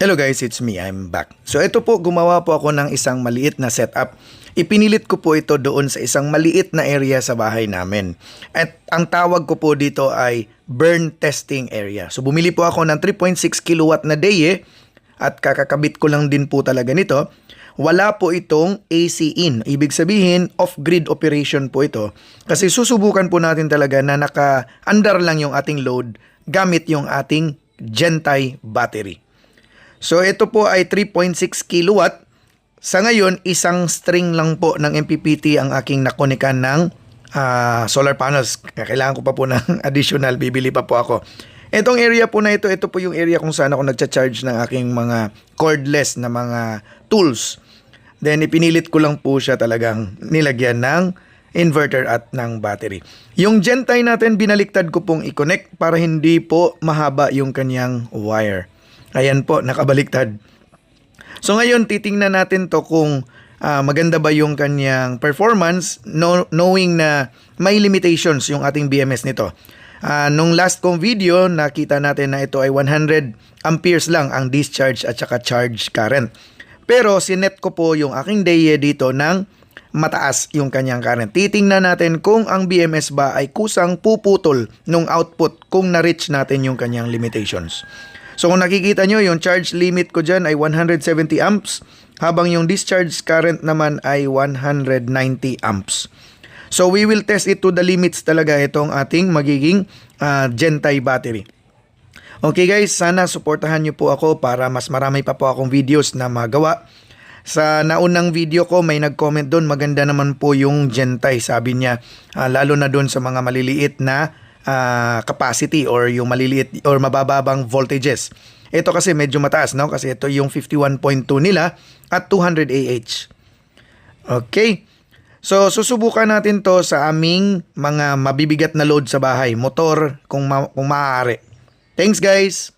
Hello guys, it's me. I'm back. So ito po, gumawa po ako ng isang maliit na setup. Ipinilit ko po ito doon sa isang maliit na area sa bahay namin. At ang tawag ko po dito ay burn testing area. So bumili po ako ng 3.6 kilowatt na day at kakakabit ko lang din po talaga nito. Wala po itong AC in. Ibig sabihin, off-grid operation po ito. Kasi susubukan po natin talaga na naka-under lang yung ating load gamit yung ating Gentai battery. So ito po ay 3.6 kilowatt. Sa ngayon, isang string lang po ng MPPT ang aking nakonikan ng ah, solar panels. Kailangan ko pa po ng additional, bibili pa po ako. Itong area po na ito, ito po yung area kung saan ako nagcha-charge ng aking mga cordless na mga tools. Then ipinilit ko lang po siya talagang nilagyan ng inverter at ng battery. Yung Gentai natin, binaliktad ko pong i-connect para hindi po mahaba yung kanyang wire. Ayan po, nakabaliktad. So ngayon, titingnan natin to kung ah, maganda ba yung kanyang performance no- knowing na may limitations yung ating BMS nito. Ah, nung last kong video, nakita natin na ito ay 100 amperes lang ang discharge at saka charge current. Pero sinet ko po yung aking DAE dito ng mataas yung kanyang current. Titingnan natin kung ang BMS ba ay kusang puputol nung output kung na-reach natin yung kanyang limitations. So kung nakikita nyo, yung charge limit ko dyan ay 170 amps, habang yung discharge current naman ay 190 amps. So we will test it to the limits talaga itong ating magiging ah, Gentai battery. Okay guys, sana suportahan nyo po ako para mas marami pa po akong videos na magawa. Sa naunang video ko, may nag-comment doon, maganda naman po yung Gentai, sabi niya. Ah, lalo na doon sa mga maliliit na ah, capacity or yung maliliit or mabababang voltages. Ito kasi medyo mataas, no? Kasi ito yung 51.2 nila at 200 AH. Okay. So, susubukan natin to sa aming mga mabibigat na load sa bahay. Motor, kung, ma- kung maaari. Thanks, guys!